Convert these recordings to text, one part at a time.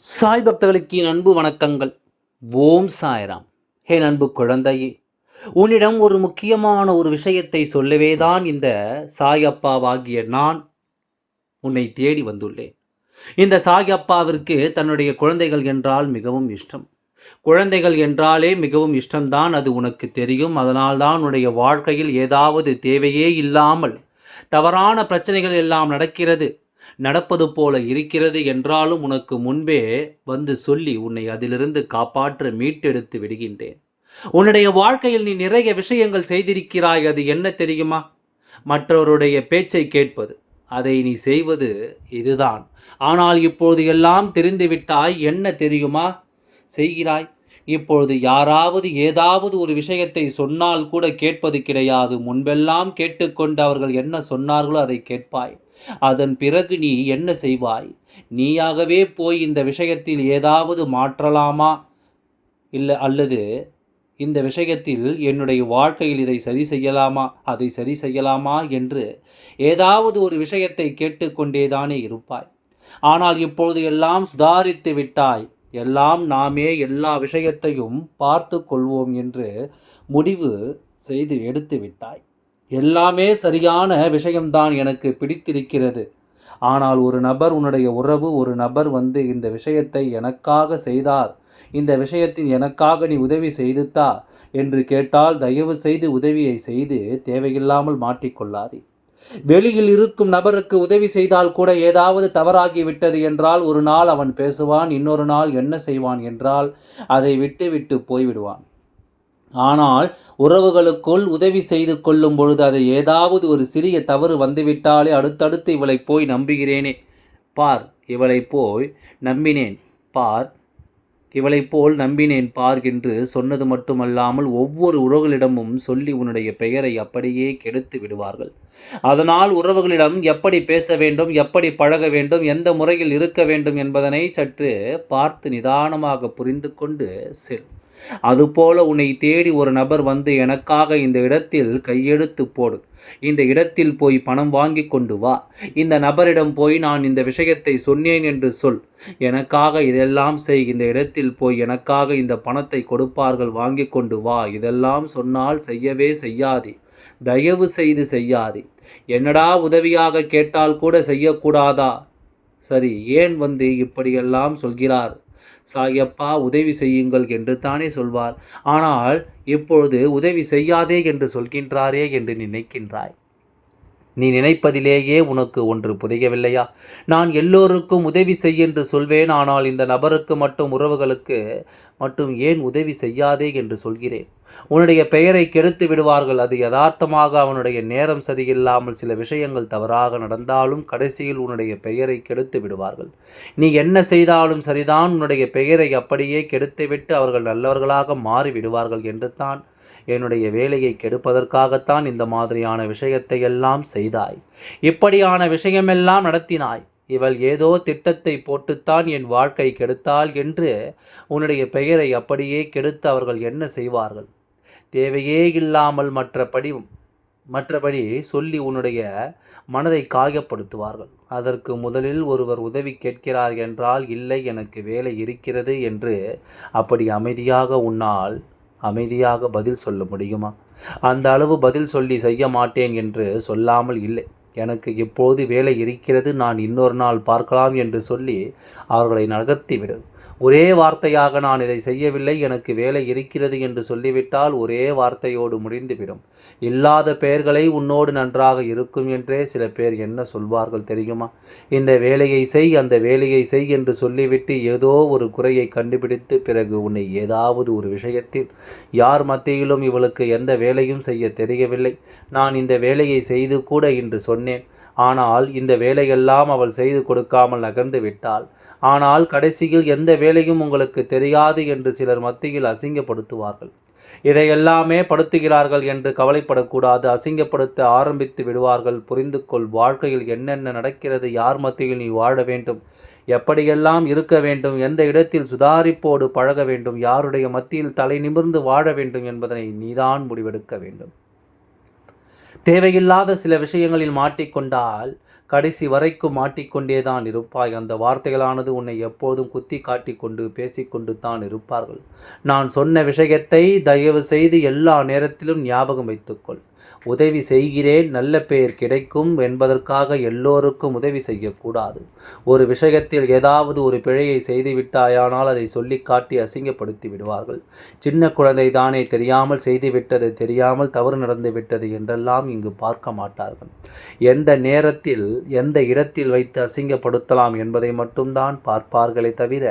சாய் பக்தர்களுக்கு என் அன்பு வணக்கங்கள். ஓம் சாய்ராம். ஹே அன்பு குழந்தையே உன்னிடம் ஒரு முக்கியமான ஒரு விஷயத்தை சொல்லவே தான் இந்த சாய் அப்பாவாகிய நான் உன்னை தேடி வந்துள்ளேன். இந்த சாய் அப்பாவிற்கு தன்னுடைய குழந்தைகள் என்றால் மிகவும் இஷ்டம். குழந்தைகள் என்றாலே மிகவும் இஷ்டம்தான் அது உனக்கு தெரியும். அதனால்தான் உன்னுடைய வாழ்க்கையில் ஏதாவது தேவையே இல்லாமல் தவறான பிரச்சனைகள் எல்லாம் நடக்கிறது. நடப்பது போல இருக்கிறது என்றாலும் உனக்கு முன்பே வந்து சொல்லி உன்னை அதிலிருந்து காப்பாற்ற மீட்டெடுத்து விடுகின்றேன். உன்னுடைய வாழ்க்கையில் நீ நிறைய விஷயங்கள் செய்திருக்கிறாய் அது என்ன தெரியுமா? மற்றவருடைய பேச்சை கேட்பது அதை நீ செய்வது இதுதான். ஆனால் இப்பொழுது எல்லாம் தெரிந்துவிட்டாய் என்ன தெரியுமா? செய்கிறாய். இப்பொழுது யாராவது ஏதாவது ஒரு விஷயத்தை சொன்னால் கூட கேட்பது கிடையாது. முன்பெல்லாம் கேட்டுக்கொண்டு அவர்கள் என்ன சொன்னார்களோ அதை கேட்பாய். அதன் பிறகு நீ என்ன செய்வாய்? நீயாகவே போய் இந்த விஷயத்தில் ஏதாவது மாற்றலாமா? இல்லை அல்லது இந்த விஷயத்தில் என்னுடைய வாழ்க்கையில் இதை சரி செய்யலாமா? அதை சரி செய்யலாமா? என்று ஏதாவது ஒரு விஷயத்தை கேட்டுக்கொண்டேதானே இருப்பாய். ஆனால் இப்பொழுது எல்லாம் சுதாரித்து விட்டாய். எல்லாம் நாமே எல்லா விஷயத்தையும் பார்த்து கொள்வோம் என்று முடிவு செய்து எடுத்து விட்டாய். எல்லாமே சரியான விஷயம்தான் எனக்கு பிடித்திருக்கிறது. ஆனால் ஒரு நபர் உன்னுடைய உறவு ஒரு நபர் வந்து இந்த விஷயத்தை எனக்காக செய்தார். இந்த விஷயத்தில் எனக்காக நீ உதவி செய்துத்தா என்று கேட்டால் தயவு செய்து உதவியை செய்து தேவையில்லாமல் மாட்டிக்கொள்ளாதே. வெளியில் இருக்கும் நபருக்கு உதவி செய்தால் கூட ஏதாவது தவறாகி விட்டது என்றால் ஒரு நாள் அவன் பேசுவான் இன்னொரு நாள் என்ன செய்வான் என்றால் அதை விட்டு விட்டு போய்விடுவான். ஆனால் உறவுகளுக்குள் உதவி செய்து கொள்ளும் பொழுது அது ஏதாவது ஒரு சிறிய தவறு வந்துவிட்டாலே அடுத்தடுத்து இவளை போய் நம்புகிறேனே. பார் இவளை போய் நம்பினேன். பார் இவளைப் போல் நம்பினேன் பார் என்று சொன்னது மட்டுமல்லாமல் ஒவ்வொரு உறவுகளிடமும் சொல்லி உன்னுடைய பெயரை அப்படியே கெடுத்து விடுவார்கள். அதனால் உறவுகளிடம் எப்படி பேச வேண்டும் எப்படி பழக வேண்டும் எந்த முறையில் இருக்க வேண்டும் என்பதனை சற்று பார்த்து நிதானமாக புரிந்து கொண்டு செல். அதுபோல உன்னை தேடி ஒரு நபர் வந்து எனக்காக இந்த இடத்தில் கையெழுத்து போடு. இந்த இடத்தில் போய் பணம் வாங்கி கொண்டு வா. இந்த நபரிடம் போய் நான் இந்த விஷயத்தை சொன்னேன் என்று சொல். எனக்காக இதெல்லாம் செய். இந்த இடத்தில் போய் எனக்காக இந்த பணத்தை கொடுப்பார்கள். வாங்கி கொண்டு வா. இதெல்லாம் சொன்னால் செய்யவே செய்யாதே. தயவு செய்து செய்யாதே. என்னடா உதவியாக கேட்டால் கூட செய்யக்கூடாதா? சரி ஏன் வந்து இப்படியெல்லாம் சொல்கிறார்? சாயப்பா உதவி செய்யுங்கள் என்று தானே சொல்வார். ஆனால் இப்பொழுது உதவி செய்யாதே என்று சொல்கின்றாரே என்று நினைக்கின்றாய். நீ நினைப்பதிலேயே உனக்கு ஒன்று புரியவில்லையா? நான் எல்லோருக்கும் உதவி செய் என்று சொல்வேன் ஆனால் இந்த நபருக்கு மட்டும் உறவுகளுக்கு மட்டும் ஏன் உதவி செய்யாதே என்று சொல்கிறேன். உன்னுடைய பெயரை கெடுத்து விடுவார்கள் அது யதார்த்தமாக அவனுடைய நேரம் சரியில்லாமல் சில விஷயங்கள் தவறாக நடந்தாலும் கடைசியில் உன்னுடைய பெயரை கெடுத்து விடுவார்கள். நீ என்ன செய்தாலும் சரிதான் உன்னுடைய பெயரை அப்படியே கெடுத்துவிட்டு அவர்கள் நல்லவர்களாக மாறி விடுவார்கள் என்று தான் என்னுடைய வேலையை கெடுப்பதற்காகத்தான் இந்த மாதிரியான விஷயத்தை எல்லாம் செய்தாய். இப்படியான விஷயமெல்லாம் நடத்தினாய். இவள் ஏதோ திட்டத்தை போட்டுத்தான் என் வாழ்க்கை கெடுத்தாள் என்று உன்னுடைய பெயரை அப்படியே கெடுத்து அவர்கள் என்ன செய்வார்கள்? தேவையே இல்லாமல் மற்றபடி மற்றபடி சொல்லி உன்னுடைய மனதை காயப்படுத்துவார்கள். அதற்கு முதலில் ஒருவர் உதவி கேட்கிறார் என்றால் இல்லை எனக்கு வேலை இருக்கிறது என்று அப்படி அமைதியாக உன்னால் அமைதியாக பதில் சொல்ல முடியுமா? அந்த அளவு பதில் சொல்லி செய்ய மாட்டேன் என்று சொல்லாமல் இல்லை. எனக்கு இப்போது வேலை இருக்கிறது நான் இன்னொரு நாள் பார்க்கலாம் என்று சொல்லி அவர்களை நகர்த்திவிடும் ஒரே வார்த்தையாக நான் இதை செய்யவில்லை எனக்கு வேலை இருக்கிறது என்று சொல்லிவிட்டால் ஒரே வார்த்தையோடு முடிந்துவிடும். இல்லாத பெயர்களை உன்னோடு நன்றாக இருக்கும் என்றே சில பேர் என்ன சொல்வார்கள் தெரியுமா? இந்த வேலையை செய் அந்த வேலையை செய் என்று சொல்லிவிட்டு ஏதோ ஒரு குறையை கண்டுபிடித்து பிறகு உன்னை ஏதாவது ஒரு விஷயத்தில் யார் மத்தியிலும் இவளுக்கு எந்த வேலையும் செய்ய தெரியவில்லை. நான் இந்த வேலையை செய்து கூட இன்று சொன்னேன். ஆனால் இந்த வேலையெல்லாம் அவள் செய்து கொடுக்காமல் நகர்ந்து விட்டாள். ஆனால் கடைசியில் எந்த வேலையும் உங்களுக்கு தெரியாது என்று சிலர் மத்தியில் அசிங்கப்படுத்துவார்கள். இதையெல்லாமே படுத்துகிறார்கள் என்று கவலைப்படக்கூடாது. அசிங்கப்படுத்த ஆரம்பித்து விடுவார்கள். புரிந்து கொள் வாழ்க்கையில் என்னென்ன நடக்கிறது யார் மத்தியில் நீ வாழ வேண்டும் எப்படியெல்லாம் இருக்க வேண்டும் எந்த இடத்தில் சுதாரிப்போடு பழக வேண்டும் யாருடைய மத்தியில் தலை நிமிர்ந்து வாழ வேண்டும் என்பதனை நீதான் முடிவெடுக்க வேண்டும். தேவையில்லாத சில விஷயங்களில் மாட்டிக்கொண்டால் கடைசி வரைக்கும் மாட்டிக்கொண்டே தான் இருப்பாய். அந்த வார்த்தைகளானது உன்னை எப்போதும் குத்தி காட்டிக்கொண்டு பேசிக்கொண்டு தான் இருப்பார்கள். நான் சொன்ன விஷயத்தை தயவு செய்து எல்லா நேரத்திலும் ஞாபகம் வைத்துக்கொள். உதவி செய்கிறேன் நல்ல பெயர் கிடைக்கும் என்பதற்காக எல்லோருக்கும் உதவி செய்யக்கூடாது. ஒரு விஷயத்தில் ஏதாவது ஒரு பிழையை செய்துவிட்டாயானால் அதை சொல்லி காட்டி அசிங்கப்படுத்தி விடுவார்கள். சின்ன குழந்தை தானே தெரியாமல் செய்துவிட்டது தெரியாமல் தவறு நடந்து விட்டது என்றெல்லாம் இங்கு பார்க்க மாட்டார்கள். எந்த நேரத்தில் எந்த இடத்தில் வைத்து அசிங்கப்படுத்தலாம் என்பதை மட்டும்தான் பார்ப்பார்களே தவிர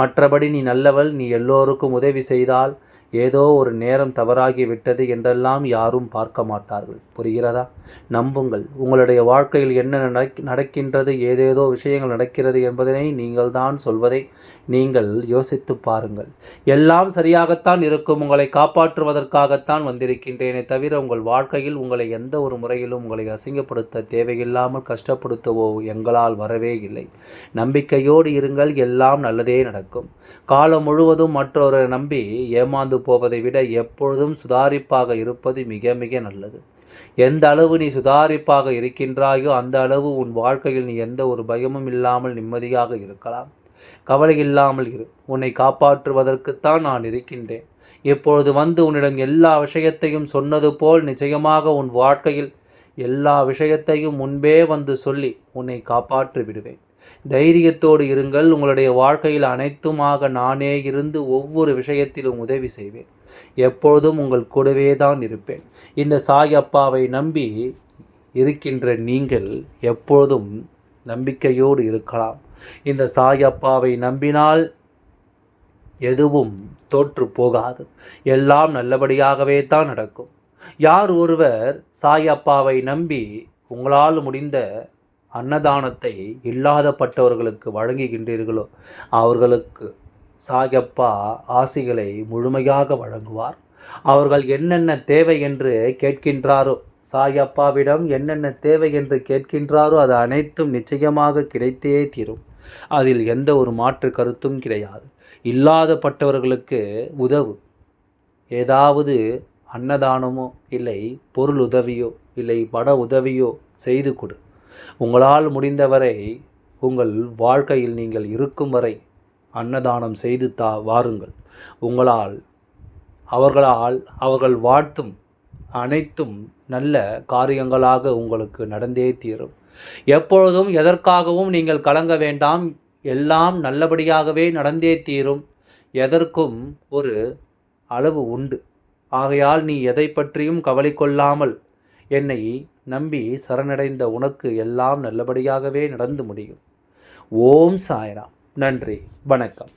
மற்றபடி நீ நல்லவள் நீ எல்லோருக்கும் உதவி செய்தால் ஏதோ ஒரு நேரம் தவறாகி விட்டது என்றெல்லாம் யாரும் பார்க்க மாட்டார்கள். புரிகிறதா? நம்புங்கள். உங்களுடைய வாழ்க்கையில் என்ன நடக்கின்றது ஏதேதோ விஷயங்கள் நடக்கிறது என்பதனை நீங்கள் தான் சொல்வதை நீங்கள் யோசித்து பாருங்கள். எல்லாம் சரியாகத்தான் இருக்கும். உங்களை காப்பாற்றுவதற்காகத்தான் வந்திருக்கின்றேனே தவிர உங்கள் வாழ்க்கையில் உங்களை எந்த ஒரு முறையிலும் உங்களை அசிங்கப்படுத்த தேவையில்லாமல் கஷ்டப்படுத்தவோ எங்களால் வரவே இல்லை. நம்பிக்கையோடு இருங்கள். எல்லாம் நல்லதே நடக்கும். காலம் முழுவதும் மற்றொரு நம்பி ஏமாந்து போவதை விட எப்பொழுதும் சுதாரிப்பாக இருப்பது மிக மிக நல்லது. எந்த அளவு நீ சுதாரிப்பாக இருக்கின்றாயோ அந்த அளவு உன் வாழ்க்கையில் நீ எந்த ஒரு பயமும் இல்லாமல் நிம்மதியாக இருக்கலாம். கவலை இல்லாமல் இரு. உன்னை காப்பாற்றுவதற்குத்தான் நான் இருக்கின்றேன். இப்பொழுது வந்து உன்னிடம் எல்லா விஷயத்தையும் சொன்னது போல் நிச்சயமாக உன் வாழ்க்கையில் எல்லா விஷயத்தையும் முன்பே வந்து சொல்லி உன்னை காப்பாற்றி விடுவேன் தைரியத்தோடு இருங்கள். உங்களுடைய வாழ்க்கையில் அனைத்துமாக நானே இருந்து ஒவ்வொரு விஷயத்திலும் உதவி செய்வேன். எப்பொழுதும் உங்கள் கூடவே தான் இருப்பேன். இந்த சாய் அப்பாவை நம்பி இருக்கின்ற நீங்கள் எப்பொழுதும் நம்பிக்கையோடு இருக்கலாம். இந்த சாய் அப்பாவை நம்பினால் எதுவும் தோற்று போகாது. எல்லாம் நல்லபடியாகவே தான் நடக்கும். யார் ஒருவர் சாய் அப்பாவை நம்பி உங்களால் முடிந்த அன்னதானத்தை இல்லாதப்பட்டவர்களுக்கு வழங்குகின்றீர்களோ அவர்களுக்கு சாகப்பா ஆசிகளை முழுமையாக வழங்குவார். அவர்கள் என்னென்ன தேவை என்று கேட்கின்றாரோ சாயப்பாவிடம் என்னென்ன தேவை என்று கேட்கின்றாரோ அது அனைத்தும் நிச்சயமாக கிடைத்தே தீரும். அதில் எந்த ஒரு மாற்று கருத்தும் கிடையாது. இல்லாதப்பட்டவர்களுக்கு உதவு. ஏதாவது அன்னதானமோ இல்லை பொருள் உதவியோ இல்லை பட உதவியோ செய்து கொடு. உங்களால் முடிந்தவரை உங்கள் வாழ்க்கையில் நீங்கள் இருக்கும் வரை அன்னதானம் செய்து தா வாருங்கள். உங்களால் அவர்களால் அவர்கள் வாழ்த்தும் அனைத்தும் நல்ல காரியங்களாக உங்களுக்கு நடந்தே தீரும். எப்பொழுதும் எதற்காகவும் நீங்கள் கலங்க வேண்டாம். எல்லாம் நல்லபடியாகவே நடந்தே தீரும். எதற்கும் ஒரு அளவு உண்டு. ஆகையால் நீ எதை பற்றியும் கவலை கொள்ளாமல் என்னை நம்பி சரணடைந்த உனக்கு எல்லாம் நல்லபடியாகவே நடந்து முடியும். ஓம் சாய்ராம். நன்றி. வணக்கம்.